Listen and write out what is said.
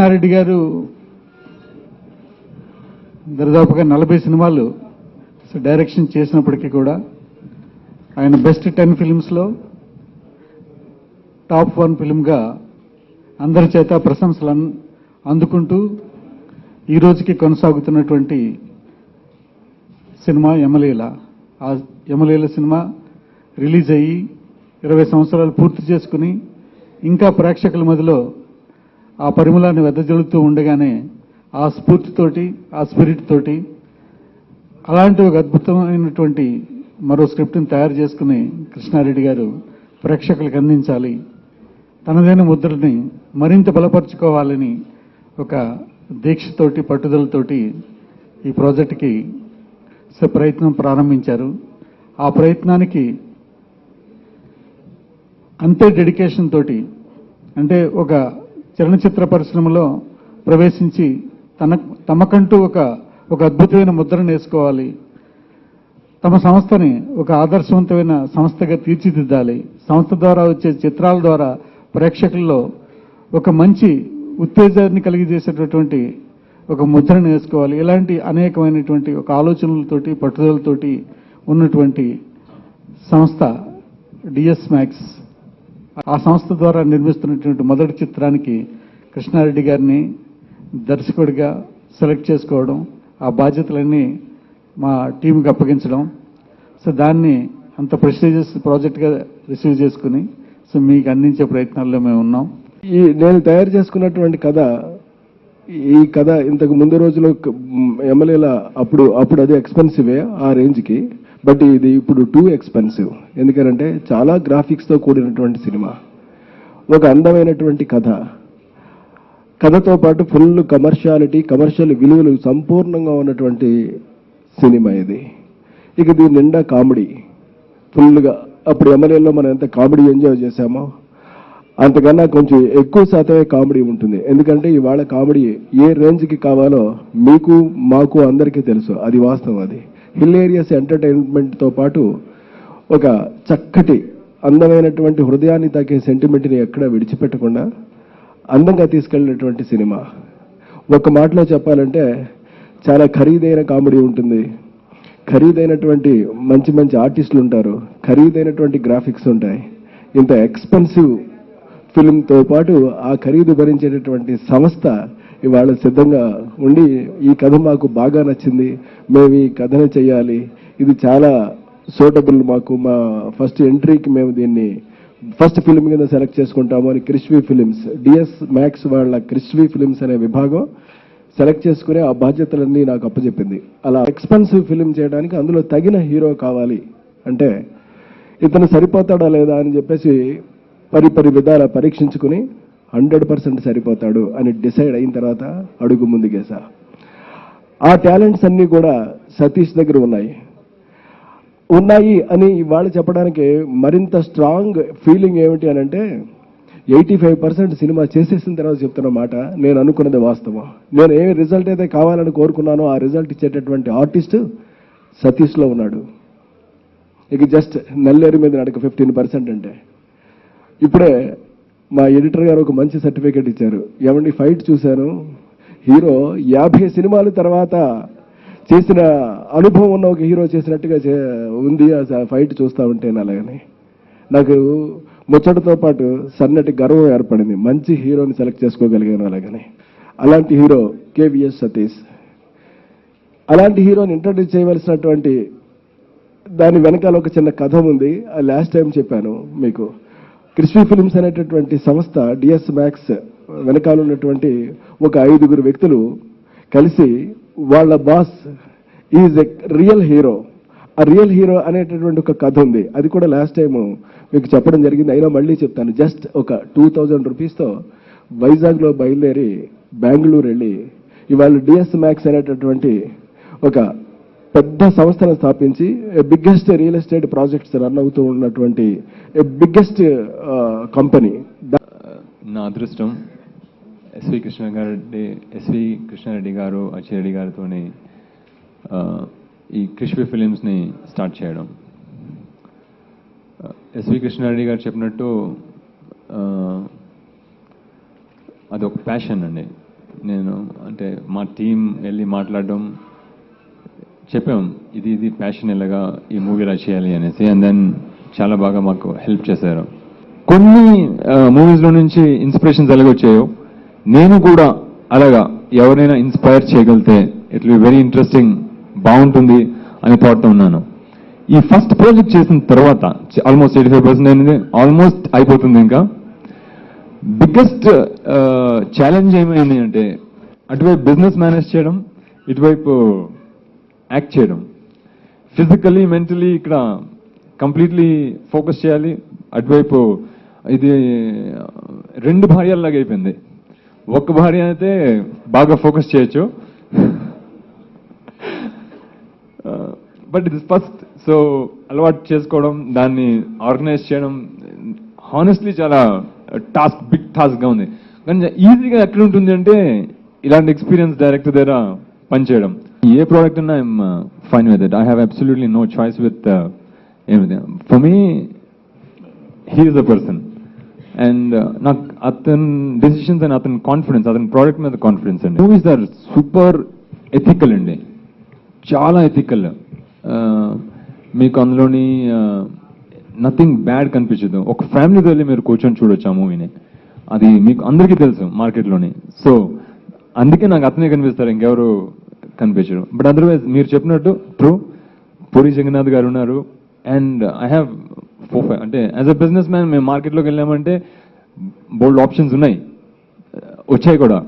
కృష్ణారెడ్డి గారు దరిదాపుగా నలభై సినిమాలు డైరెక్షన్ చేసినప్పటికీ కూడా ఆయన బెస్ట్ టెన్ ఫిల్మ్స్లో టాప్ వన్ ఫిల్మ్గా అందరి చేత ప్రశంసలు అన్- అందుకుంటూ ఈ రోజుకి కొనసాగుతున్నటువంటి సినిమా యమలీల. ఆ యమలీల సినిమా రిలీజ్ అయ్యి ఇరవై సంవత్సరాలు పూర్తి చేసుకుని ఇంకా ప్రేక్షకుల మధ్యలో ఆ పరిమళాన్ని వెదజల్లుతూ ఉండగానే ఆ స్ఫూర్తితోటి ఆ స్పిరిట్ తోటి అలాంటి ఒక అద్భుతమైనటువంటి మరో స్క్రిప్ట్ని తయారు చేసుకుని కృష్ణారెడ్డి గారు ప్రేక్షకులకు అందించాలి. తనదైన ముద్రని మరింత బలపరుచుకోవాలని ఒక దీక్షతోటి పట్టుదలతోటి ఈ ప్రాజెక్టుకి ప్రయత్నం ప్రారంభించారు. ఆ ప్రయత్నానికి అంతే డెడికేషన్ తోటి అంటే ఒక చలనచిత్ర పరిశ్రమలో ప్రవేశించి తన తమకంటూ ఒక ఒక అద్భుతమైన ముద్రను వేసుకోవాలి తమ సంస్థని ఒక ఆదర్శవంతమైన సంస్థగా తీర్చిదిద్దాలి. సంస్థ ద్వారా వచ్చే చిత్రాల ద్వారా ప్రేక్షకుల్లో ఒక మంచి ఉత్తేజాన్ని కలిగజేసేటటువంటి ఒక ముద్రను వేసుకోవాలి ఇలాంటి అనేకమైనటువంటి ఒక ఆలోచనలతోటి పట్టుదలతోటి ఉన్నటువంటి సంస్థ డిఎస్ మ్యాక్స్. ఆ సంస్థ ద్వారా నిర్మిస్తున్నటువంటి మొదటి చిత్రానికి కృష్ణారెడ్డి గారిని దర్శకుడిగా సెలెక్ట్ చేసుకోవడం ఆ బాధ్యతలన్నీ మా టీంకి అప్పగించడం. సో దాన్ని అంత ప్రెస్టీజియస్ ప్రాజెక్ట్గా రిసీవ్ చేసుకుని సో మీకు అందించే ప్రయత్నాల్లో మేము ఉన్నాం. ఈ నేను తయారు చేసుకున్నటువంటి కథ ఈ కథ ఇంతకు ముందు రోజులో ఎమ్మెల్యేల అప్పుడు అప్పుడు అది ఎక్స్పెన్సివే ఆ రేంజ్కి. బట్ ఇది ఇప్పుడు టూ ఎక్స్పెన్సివ్ ఎందుకంటే చాలా గ్రాఫిక్స్తో కూడినటువంటి సినిమా. ఒక అందమైనటువంటి కథ. కథతో పాటు ఫుల్ కమర్షియాలిటీ కమర్షియల్ విలువలు సంపూర్ణంగా ఉన్నటువంటి సినిమా ఇది. ఇక దీని నిండా కామెడీ ఫుల్గా అప్పుడు ఎమ్మెల్యేలో మనం ఎంత కామెడీ ఎంజాయ్ చేశామో అంతకన్నా కొంచెం ఎక్కువ శాతమే కామెడీ ఉంటుంది. ఎందుకంటే ఇవాళ కామెడీ ఏ రేంజ్కి కావాలో మీకు మాకు అందరికీ తెలుసు. అది వాస్తవం అది. హిలేరియస్ ఎంటర్టైన్మెంట్తో పాటు ఒక చక్కటి అందమైనటువంటి హృదయాన్ని తాకే సెంటిమెంట్ని ఎక్కడ విడిచిపెట్టకుండా అందంగా తీసుకెళ్ళినటువంటి సినిమా. ఒక మాటలో చెప్పాలంటే చాలా ఖరీదైన కామెడీ ఉంటుంది. ఖరీదైనటువంటి మంచి మంచి ఆర్టిస్టులు ఉంటారు. ఖరీదైనటువంటి గ్రాఫిక్స్ ఉంటాయి. ఇంత ఎక్స్పెన్సివ్ ఫిల్మ్తో పాటు ఆ ఖరీదు భరించేటటువంటి సంస్థ ఇవాళ సిద్ధంగా ఉండి ఈ కథ మాకు బాగా నచ్చింది. మేము ఈ కథనే చేయాలి ఇది చాలా సూటబుల్ మాకు. మా ఫస్ట్ ఎంట్రీకి మేము దీన్ని ఫస్ట్ ఫిల్మ్ కింద సెలెక్ట్ చేసుకుంటాము అని క్రిస్వీ ఫిలిమ్స్ డిఎస్ మ్యాక్స్ వాళ్ళ క్రిస్వీ ఫిలిమ్స్ అనే విభాగం సెలెక్ట్ చేసుకునే ఆ బాధ్యతలన్నీ నాకు అప్పచెప్పింది. అలా ఎక్స్పెన్సివ్ ఫిలిం చేయడానికి అందులో తగిన హీరో కావాలి అంటే ఇతను సరిపోతాడా లేదా అని చెప్పేసి పరి పరి విధాల పరీక్షించుకుని హండ్రెడ్ పర్సెంట్ సరిపోతాడు అని డిసైడ్ అయిన తర్వాత అడుగు ముందుకేసా ఆ టాలెంట్స్ అన్నీ కూడా సతీష్ దగ్గర ఉన్నాయి. ఉన్నాయి అని ఇవాళ చెప్పడానికి మరింత స్ట్రాంగ్ ఫీలింగ్ ఏమిటి అని అంటే ఎయిటీ ఫైవ్ పర్సెంట్ సినిమా చేసేసిన తర్వాత చెప్తున్న మాట నేను అనుకున్నది వాస్తవం. నేను ఏ రిజల్ట్ అయితే కావాలని కోరుకున్నానో ఆ రిజల్ట్ ఇచ్చేటటువంటి ఆర్టిస్ట్ సతీష్లో ఉన్నాడు. ఇక జస్ట్ నల్లేరు మీద నడక ఫిఫ్టీన్ పర్సెంట్ అంటే. ఇప్పుడే మా ఎడిటర్ గారు ఒక మంచి సర్టిఫికేట్ ఇచ్చారు. ఏమండి ఫైట్ చూశాను? హీరో యాభై సినిమాల తర్వాత చేసిన అనుభవం ఉన్న ఒక హీరో చేసినట్టుగా చే- ఉంది. ఆ ఫైట్ చూస్తూ ఉంటే అలాగని. నాకు ముచ్చటతో పాటు సన్నటి గర్వం ఏర్పడింది. మంచి హీరోని సెలెక్ట్ చేసుకోగలిగాను అలాగని. అలాంటి హీరో కేవిఎస్ సతీష్. అలాంటి హీరోని ఇంట్రడ్యూస్ చేయవలసినటువంటి దాని వెనకాల ఒక చిన్న కథ ఉంది. లాస్ట్ టైం చెప్పాను మీకు. క్రిస్పీ ఫిల్మ్స్ అనేటటువంటి సంస్థ డిఎస్ మ్యాక్స్ వెనకాల ఉన్నటువంటి ఒక ఐదుగురు వ్యక్తులు కలిసి వాళ్ళ boss is a real hero. ఆ రియల్ హీరో అనేటటువంటి ఒక కథ ఉంది. అది కూడా లాస్ట్ టైం మీకు చెప్పడం జరిగింది. అయినా మళ్ళీ చెప్తాను. జస్ట్ ఒక టూ థౌజండ్ రూపీస్తో వైజాగ్లో బయలుదేరి బెంగళూరు వెళ్ళి ఇవాళ డిఎస్ మ్యాక్స్ అనేటటువంటి ఒక పెద్ద సంస్థను స్థాపించి biggest real estate projects run అవుతూ ఉన్నటువంటి బిగ్గెస్ట్ కంపెనీ నా అదృష్టం ఎస్వి కృష్ణ గారి ఎస్వి కృష్ణారెడ్డి గారు అచ్చిరెడ్డి గారితో ఈ క్రిష్వి ఫిలిమ్స్ని స్టార్ట్ చేయడం. ఎస్వి కృష్ణారెడ్డి గారు చెప్పినట్టు అదొక ప్యాషన్ అండి. నేను అంటే మా టీం వెళ్ళి మాట్లాడడం చెప్పాం ఇది ఇది ప్యాషన్ ఇలాగా ఈ మూవీ ఇలా చేయాలి అనేసి. అండ్ దెన్ చాలా బాగా మాకు హెల్ప్ చేశారు. కొన్ని మూవీస్లో నుంచి ఇన్స్పిరేషన్స్ ఎలాగొచ్చాయో నేను కూడా అలాగా ఎవరైనా ఇన్స్పైర్ చేయగలిగితే ఇట్ బి వెరీ ఇంట్రెస్టింగ్ బాగుంటుంది అని థాట్తో ఉన్నాను. ఈ ఫస్ట్ ప్రాజెక్ట్ చేసిన తర్వాత ఆల్మోస్ట్ ఎయిటీ ఫైవ్ పర్సెంట్ అయింది ఆల్మోస్ట్ అయిపోతుంది ఇంకా. బిగ్గెస్ట్ ఛాలెంజ్ ఏమైంది అంటే అటువైపు బిజినెస్ మేనేజ్ చేయడం ఇటువైపు యాక్ట్ చేయడం. ఫిజికలీ మెంటలీ ఇక్కడ కంప్లీట్లీ ఫోకస్ చేయాలి. అటువైపు ఇది రెండు భార్యల్లాగా అయిపోయింది. ఒక్క భార్య అయితే బాగా ఫోకస్ చేయొచ్చు. బట్ ఇది ఫస్ట్ సో అలవాటు చేసుకోవడం దాన్ని ఆర్గనైజ్ చేయడం హానెస్ట్లీ చాలా టాస్క్ బిగ్ టాస్క్గా ఉంది. కానీ ఈజీగా ఎక్కడ ఉంటుంది అంటే ఇలాంటి ఎక్స్పీరియన్స్ డైరెక్టర్ దగ్గర పనిచేయడం. ఏ ప్రోడక్ట్ ఉన్నా I'm fine with it I have absolutely no choice with for me he's a person and నాకు అతని డెసిషన్స్ అండ్ అతని కాన్ఫిడెన్స్ అతని ప్రోడక్ట్ మీద కాన్ఫిడెన్స్ అండి. మూవీస్ ఆర్ సూపర్ ఎథికల్ అండి. చాలా ఎథికల్ uh, మీకు అందులోని uh, నథింగ్ బ్యాడ్ కనిపించదు. ఒక ఫ్యామిలీతో వెళ్ళి మీరు కూర్చొని చూడొచ్చు ఆ మూవీని అది మీకు అందరికీ తెలుసు మార్కెట్లోని. సో అందుకే నాకు అతనే కనిపిస్తారు. ఇంకెవరు కనిపించడం బట్ అదర్వైజ్ మీరు చెప్పినట్టు ట్రూ పూరి జగన్నాథ్ గారు ఉన్నారు. And I have four five అంటే యాజ్ అ బిజినెస్ మ్యాన్ మేము మార్కెట్లోకి వెళ్ళామంటే బోల్డ్ ఆప్షన్స్ ఉన్నాయి. వచ్చాయి కూడా.